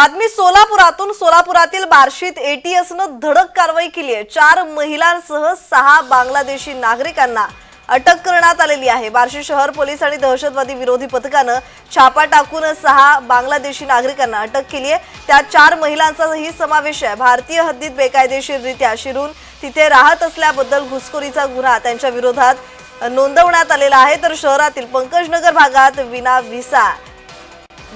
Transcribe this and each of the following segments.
बातमी सोलापुरातून सोलापुरातील बार्शीत एटीएसनं धडक कारवाई केली आहे. चार महिलांसह सहा बांगलादेशी नागरिकांना अटक करण्यात आलेली आहे. बार्शी शहर पोलीस आणि दहशतवादी विरोधी पथकानं छापा टाकून सहा बांगलादेशी नागरिकांना अटक केली आहे. त्यात चार महिलांचाही समावेश आहे. भारतीय हद्दीत बेकायदेशीररित्या शिरून तिथे राहत असल्याबद्दल घुसखोरीचा गुन्हा त्यांच्या विरोधात नोंदवण्यात आलेला आहे. तर शहरातील पंकजनगर भागात विना व्हिसा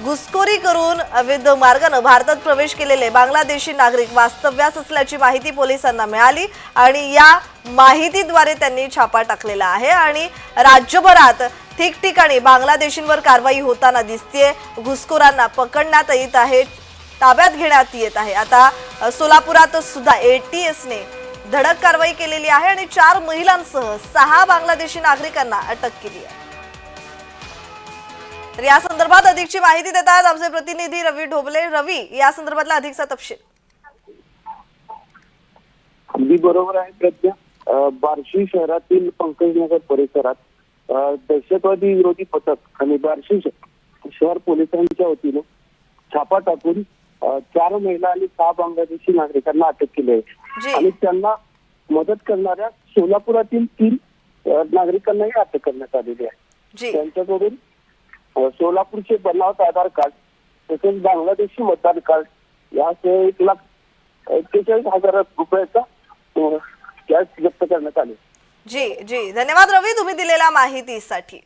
घुसखोरी करून अवैध मार्गानं भारतात प्रवेश केलेले बांगलादेशी नागरिक वास्तव्यास असल्याची माहिती पोलिसांना मिळाली आणि या माहितीद्वारे त्यांनी छापा टाकलेला आहे आणि राज्यभरात ठिकठिकाणी बांगलादेशींवर कारवाई होताना दिसतीये. घुसखोरांना पकडण्यात येत आहे ताब्यात घेण्यात येत आहे. आता सोलापुरात सुद्धा एटीएसने धडक कारवाई केलेली आहे आणि चार महिलांसह सहा बांगलादेशी नागरिकांना अटक केली आहे. तर या संदर्भात अधिकची माहिती देत आहेत आमचे प्रतिनिधी रवी ढोबले. रवी या संदर्भातला अधिकचा तपशील. अगदी बरोबर आहे प्रज्ञा. बार्शी शहरातील पंकजनगर परिसरात दहशतवादी विरोधी पथक आणि बार्शी शहर पोलिसांच्या वतीनं छापा टाकून चार महिला आणि सहा बांगलादेशी नागरिकांना अटक केली आहे. आणि त्यांना मदत करणाऱ्या सोलापुरातील तीन नागरिकांनाही अटक करण्यात आलेली आहे. त्यांच्याकडून सोलापूरचे बनावट आधार कार्ड तसेच बांगलादेशी मतदार कार्ड यासह एक लाख एक्केचाळीस हजार रुपयाचा कॅश जप्त करण्यात आले. जी जी. धन्यवाद रवी तुम्ही दिलेल्या माहितीसाठी.